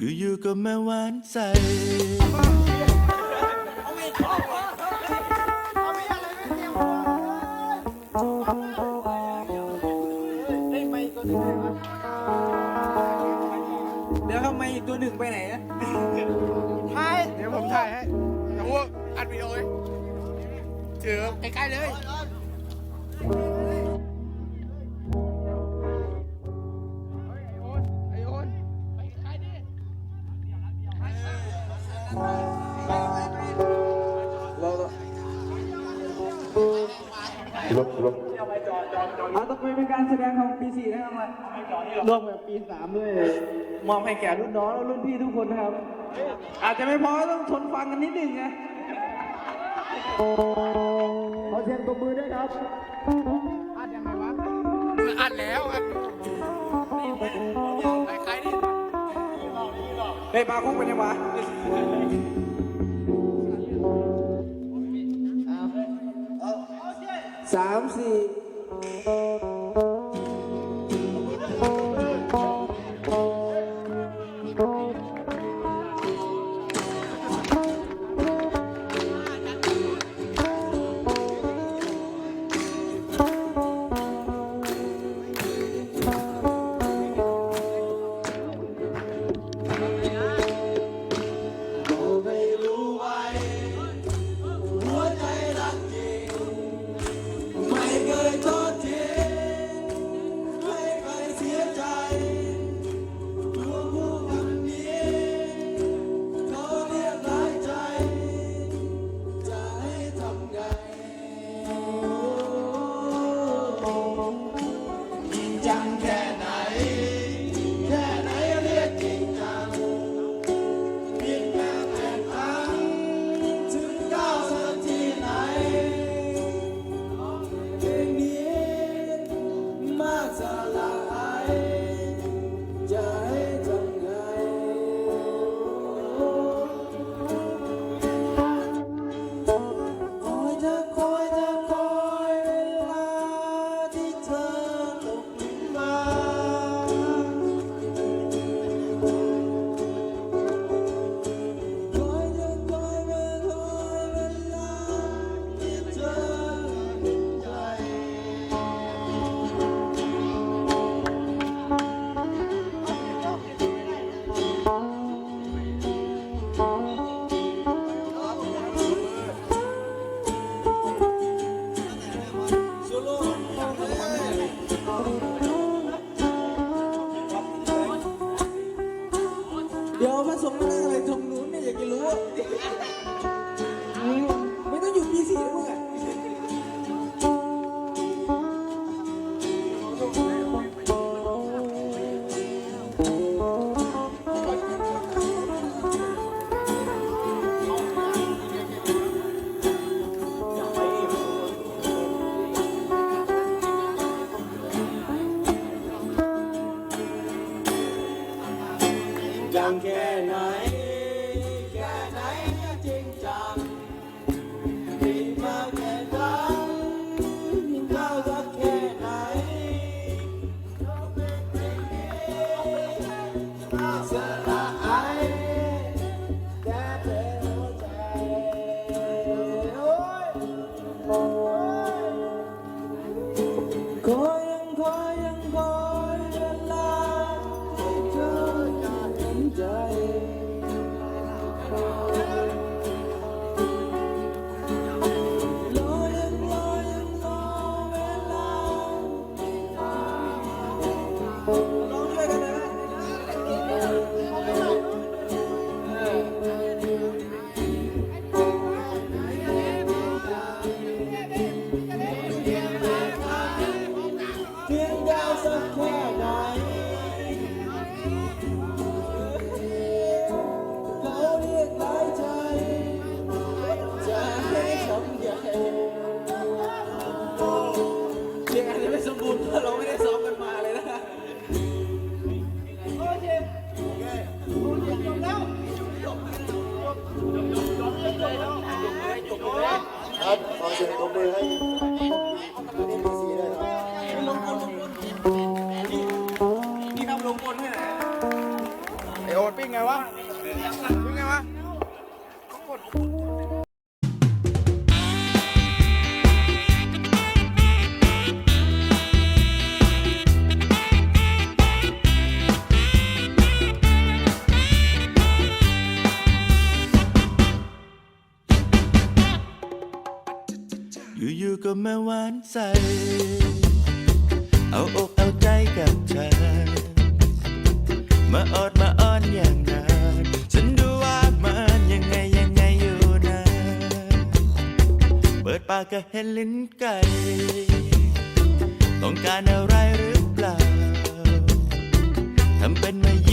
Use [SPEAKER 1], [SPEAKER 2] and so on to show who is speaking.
[SPEAKER 1] อยู่ๆก็มาหวานใจ
[SPEAKER 2] เดี๋ยวทำไมอีกตัวหนึ่งไปไหนอะถ่าย
[SPEAKER 3] เดี๋ยวผมถ่ายให้แต่พวกอัดวิดีโอไว้ถือใกล้ๆเลย เอา
[SPEAKER 2] ต่อไปเป็นการแสดงของปีสี่นะครับมาร่วมกับปีสามด้วย มอบให้แก่รุ่นน้องและรุ่นพี่ทุกคนนะครับ อาจจะไม่พอต้องทนฟังกันนิดหนึ่งนะขอเสียงตบมือด้วยครับ
[SPEAKER 3] อัดยังไงวะ อัดแล้วอัดไปใกล้ดิ
[SPEAKER 2] เฮ้ยมาคุ้งเป็นยังไง สามสี่ ยังแค่ไหน แค่ไหนเนี่ยจริงจังดีมากแค่ไหนยิ่งเข้าสักแค่ไหนสละไอแต่เธอหัวใจโอ้ยคอยยังคอย งวะยังไง
[SPEAKER 4] วะ
[SPEAKER 1] อยู่ๆก็มาหวานใส เอาอกเอาใจกับเธอ มาออดมาอ้อนอย่าง ปากก็เห็นลิ้นไก่ต้องการอะไรหรือเปล่าทำเป็นไม่